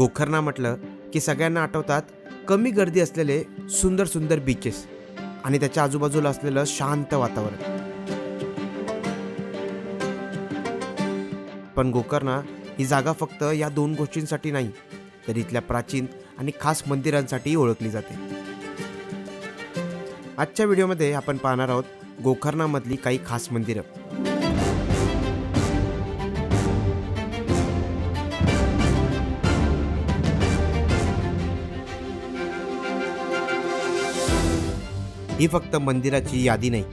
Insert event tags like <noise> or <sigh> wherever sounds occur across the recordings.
गोकर्णा म्हटलं की सगळ्यांना आठवतात कमी गर्दी असलेले सुंदर सुंदर बीचेस आणि त्याच्या आजूबाजूला असलेलं शांत वातावरण. पण गोकर्णा ही जागा फक्त या दोन गोष्टींसाठी नाही तर इथल्या प्राचीन आणि खास मंदिरांसाठी ओळखली जाते. आजच्या व्हिडिओमध्ये आपण पाहणार आहोत गोकर्णामधली काही खास मंदिरं. ही फक्त मंदिराची यादी नाही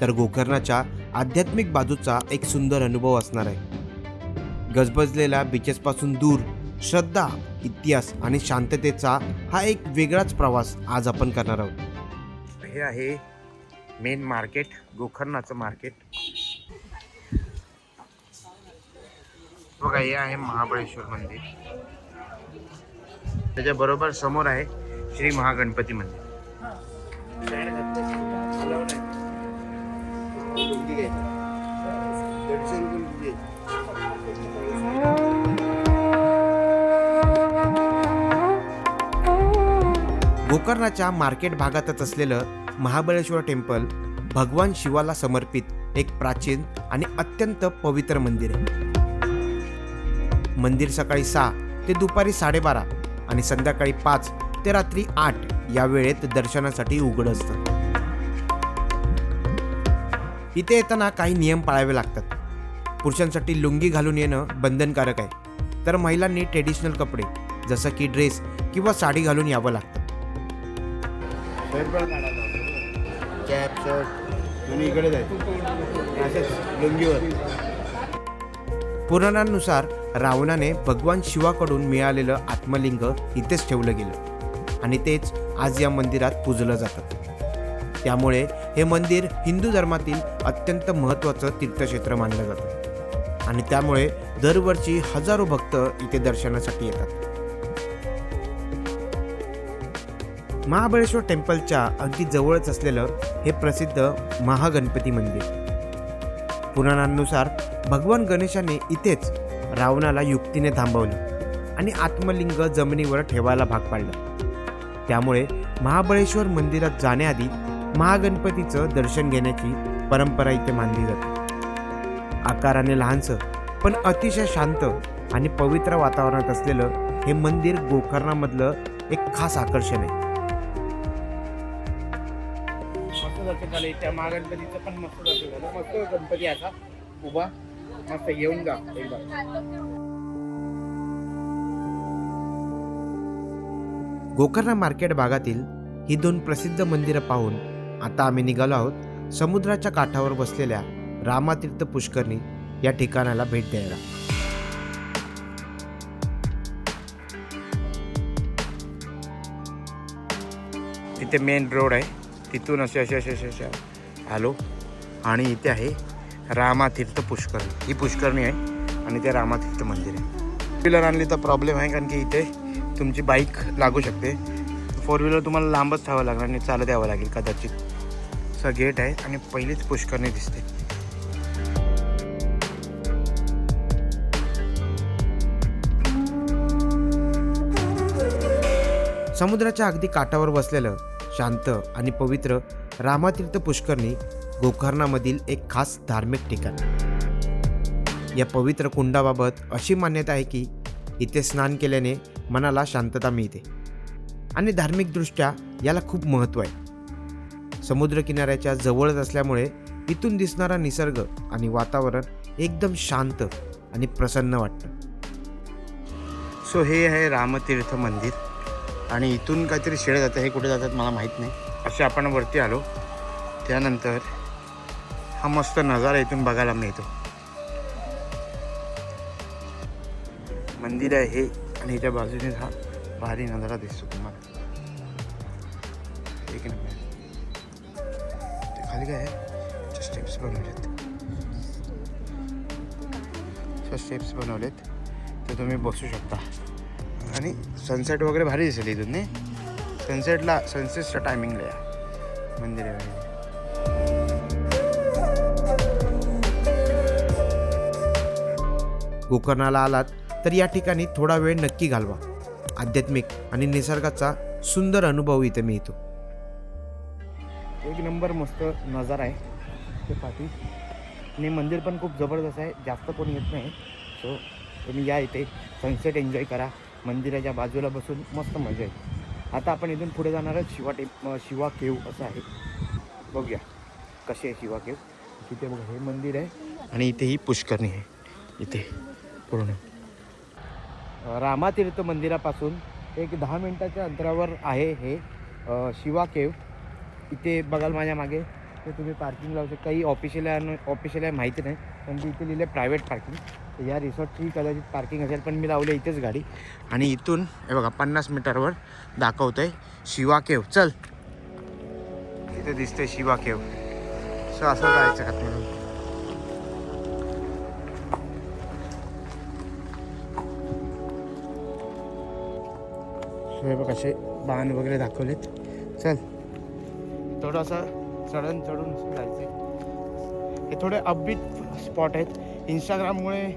तर गोकर्णाच्या आध्यात्मिक बाजूचा एक सुंदर अनुभव असणार आहे. गजबजलेल्या बीचेसपासून दूर श्रद्धा इतिहास आणि शांततेचा हा एक वेगळाच प्रवास आज आपण करणार आहोत. हे आहे मेन मार्केट गोकर्णाचं मार्केट बघा हे आहे महाबळेश्वर मंदिर. त्याच्या बरोबर समोर आहे श्री महागणपती मंदिर. गोकर्णाच्या मार्केट भागातच असलेलं महाबळेश्वर टेम्पल भगवान शिवाला समर्पित एक प्राचीन आणि अत्यंत पवित्र मंदिर आहे. मंदिर सकाळी सहा ते दुपारी साडेबारा आणि संध्याकाळी पाच ते रात्री आठ या वेळेत दर्शनासाठी उघड असतं. इथे येताना काही नियम पाळावे लागतात. पुरुषांसाठी लुंगी घालून येणं बंधनकारक आहे. तर महिलांनी ट्रेडिशनल कपडे जसं की ड्रेस किंवा साडी घालून यावं लागतं. कॅप शर्ट इकडे लुंगीवर. पुराणांनुसार रावणाने भगवान शिवाकडून मिळालेलं आत्मलिंग इथेच ठेवलं गेलं. आणि तेच आज या मंदिरात पूजलं जातं. त्यामुळे हे मंदिर हिंदू धर्मातील अत्यंत महत्त्वाचं तीर्थक्षेत्र मानलं जातं. आणि त्यामुळे दरवर्षी हजारो भक्त इथे दर्शनासाठी येतात. महाबळेश्वर टेम्पलच्या अगदी जवळच असलेलं हे प्रसिद्ध महागणपती मंदिर. पुराणांनुसार भगवान गणेशाने इथेच रावणाला युक्तीने थांबवलं आणि आत्मलिंग जमिनीवर ठेवायला भाग पाडलं. त्यामुळे महाबळेश्वर मंदिरात जाण्याआधी महागणपतीचं दर्शन घेण्याची परंपरा इथे मानली जाते. आकाराने लहानसं पण अतिशय शांत आणि पवित्र वातावरणात असलेलं हे मंदिर गोकर्णामधलं एक खास आकर्षण आहे. मस्त दर्शन झालं. महागणपतीचं पण मस्त दर्शन झालं. मस्त गणपती असा. उभा. मस्त येऊन जा. एकदा. गोकर्णा मार्केट भागातील ही दोन प्रसिद्ध मंदिरं पाहून आता आम्ही निघालो आहोत समुद्राच्या काठावर बसलेल्या रामातीर्थ पुष्करणी या ठिकाणाला भेट द्यायला. इथे मेन रोड आहे. तिथून असे असे असे असे असे आलो. आणि इथे आहे रामातीर्थ पुष्करणी. ही पुष्करणी आहे आणि ते रामातीर्थ मंदिर आहे. टू व्हीलर आणली तर प्रॉब्लेम आहे कारण की इथे तुमची बाईक लागू शकते. फोर व्हीलर तुम्हाला लांबच ठेवावं लागणार आणि चालत द्यावं लागेल कदाचित. असं गेट आहे आणि पहिलीच पुष्करणी दिसते. समुद्राच्या अगदी काठावर बसलेलं शांत आणि पवित्र रामातीर्थ पुष्करणी गोकर्णामधील एक खास धार्मिक ठिकाण. या पवित्र कुंडाबाबत अशी मान्यता आहे की इथे स्नान केल्याने मनाला शांतता मिळते. आणि धार्मिकदृष्ट्या याला खूप महत्त्व आहे. समुद्रकिनाऱ्याच्या जवळच असल्यामुळे इथून दिसणारा निसर्ग आणि वातावरण एकदम शांत आणि प्रसन्न वाटतं. सो हे आहे रामतीर्थ मंदिर. आणि इथून काहीतरी शेळे जातं. हे कुठे जातात मला माहीत नाही. असे आपण वरती आलो. त्यानंतर हा मस्त नजारा इथून बघायला मिळतो. मंदिर आहे हे. आणि ह्याच्या बाजूने हा भारी नजारा दिसतो तुम्हाला. एक नंबर. ते खाली काय आहे? स्टेप्स बनवलेत. स्टेप्स बनवलेत. तर तुम्ही बसू शकता. आणि सनसेट वगैरे भारी दिसेल इथून नाही? सनसेटला सनसेटच्या टायमिंगला या. मंदिर वगैरे. गोकर्णाला आलात. तर या ठिकाणी थोडा वेळ नक्की घालवा. आध्यात्मिक आणि निसर्गाचा सुंदर अनुभव इथे मिळतो. एक नंबर मस्त नजारा आहे. ते पाठी आणि मंदिर पण खूप जबरदस्त आहे. जास्त कोणी येत नाही. सो तुम्ही या इथे. सनसेट एन्जॉय करा. मंदिराच्या बाजूला बसून मस्त मजा येईल. आता आपण इथून पुढे जाणार आहोत. शिवा टेप शिवा केव असं आहे. बघूया कसे आहे शिवा केव. तिथे बघा हे मंदिर आहे आणि इथे ही पुष्करणी आहे. इथे. पूर्ण रामातीर्थ मंदिरापासून एक दहा मिनटाच्या अंतरावर आहे हे शिवा केव इथे बघाल माझ्या मागे. ते तुम्ही पार्किंग लावू शकता. काही ऑफिशियल ऑफिशियल आहे माहिती नाही. पण मी इथे लिहिलं प्रायव्हेट पार्किंग या रिसॉर्टची कदाचित पार्किंग असेल पण मी लावले इथेच गाडी. आणि इथून हे बघा पन्नास मीटरवर दाखवतंय शिवा केव चल. इथे दिसते शिवा केव सो असं जायचं का तुम्ही हे बघ असे बाण वगैरे दाखवलेत. चल. थोडासा चढण चढून जायचं हे थोडे अपबीट स्पॉट आहेत. इंस्टाग्राममुळे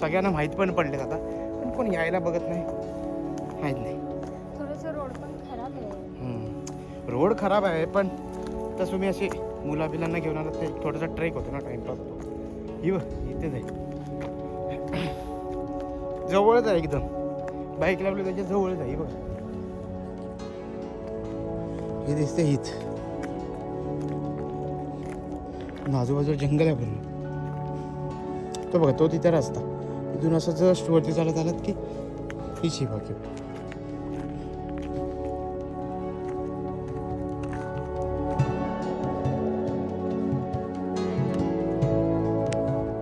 सगळ्यांना माहीत पण पडलेत आता. पण कोण यायला बघत नाही? माहीत नाही. रोड पण खराब आहे. हम्म. रोड खराब आहे पण तसं तुम्ही असे मुला बिलांना घेऊन आलात ते थोडासा ट्रेक होतो ना टाइमपास होतो. ही बघ इथेच आहे <clears throat> जवळच आहे एकदम. बाईक लावली त्याच्या जवळच आहे ही बघ. हे दिसते हीच आजूबाजूला जंगल आहे पूर्ण. तो बघा तो तिथे रस्ता. तिथून असं जस्ट वरती चालत आलात की ही शिवा किंवा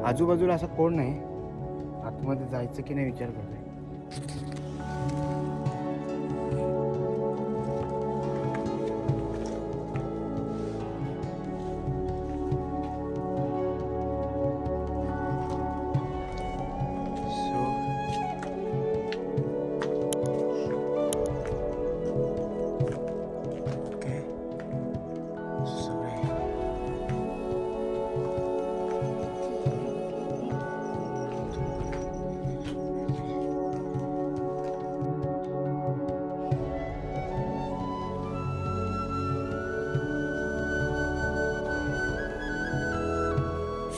आजूबाजूला असं कोण नाही. आतमध्ये जायचं की नाही विचार करतोय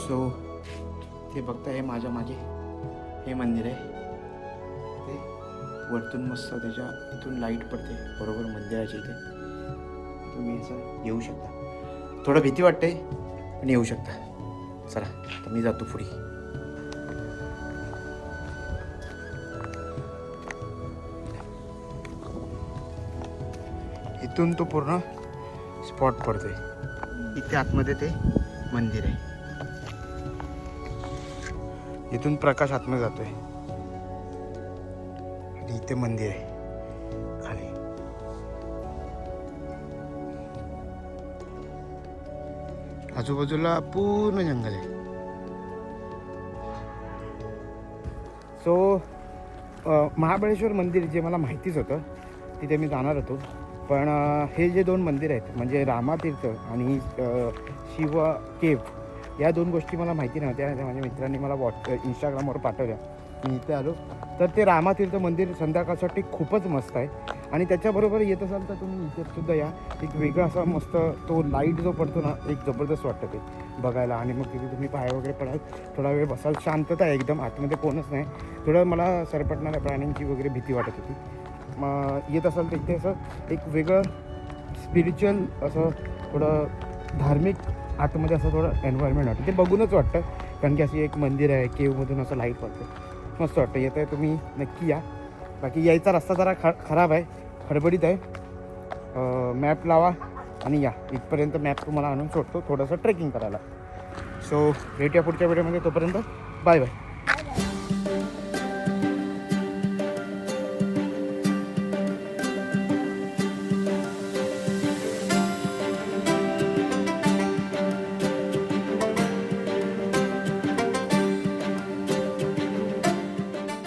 सो ते बघता हे माझ्या मागे. हे मंदिर आहे. ते वरतून मस्त त्याच्या इथून लाइट पडते. बरोबर मंदिराच्या इथे. तुम्ही असं येऊ शकता. थोडं भीती वाटते पण येऊ शकता. चला तर मी जातो पुढे. इथून तो पूर्ण स्पॉट पडतोय. इथे आतमध्ये ते मंदिर आहे. इथून प्रकाश आतमध्ये जातोय. आणि इथे मंदिर आहे खाली. आजूबाजूला पूर्ण जंगल आहे. सो महाबळेश्वर मंदिर जे मला माहितीच होतं तिथे मी जाणार होतो. पण हे जे दोन मंदिर आहेत म्हणजे रामातीर्थ आणि शिव केव या दोन गोष्टी मला माहिती नव्हत्या. त्या माझ्या मित्रांनी मला व्हॉट इंस्टाग्रामवर पाठवल्या. मी इथे आलो. तर ते रामातीर्थ मंदिर संध्याकाळसाठी खूपच मस्त आहे. आणि त्याच्याबरोबर येत असाल तर तुम्ही इथे सुद्धा या. एक वेगळा असा मस्त तो लाइट जो पडतो ना एक जबरदस्त वाटतं ते बघायला. आणि मग तिथे तुम्ही पाय वगैरे पडाल. थोडा वेळ बसाल. शांतता आहे एकदम. आतमध्ये कोणच नाही. थोडं मला सरपटणाऱ्या प्राण्यांची वगैरे भीती वाटत होती. मग येत असाल तर इथे असं एक वेगळं स्पिरिच्युअल असं थोडं धार्मिक आतमध्ये असं थोडं एन्व्हायरमेंट वाटतं. ते बघूनच वाटतं. कारण की अशी एक मंदिर आहे केवमधून असं लाइट पडतं मस्त वाटतं. येतं आहे तुम्ही नक्की या. बाकी यायचा रस्ता जरा ख खराब आहे. खडबडीत आहे. मॅप लावा आणि या. इथपर्यंत मॅप तुम्हाला आणून सोडतो थोडंसं ट्रेकिंग करायला. सो भेटूया पुढच्या व्हिडिओमध्ये तोपर्यंत बाय बाय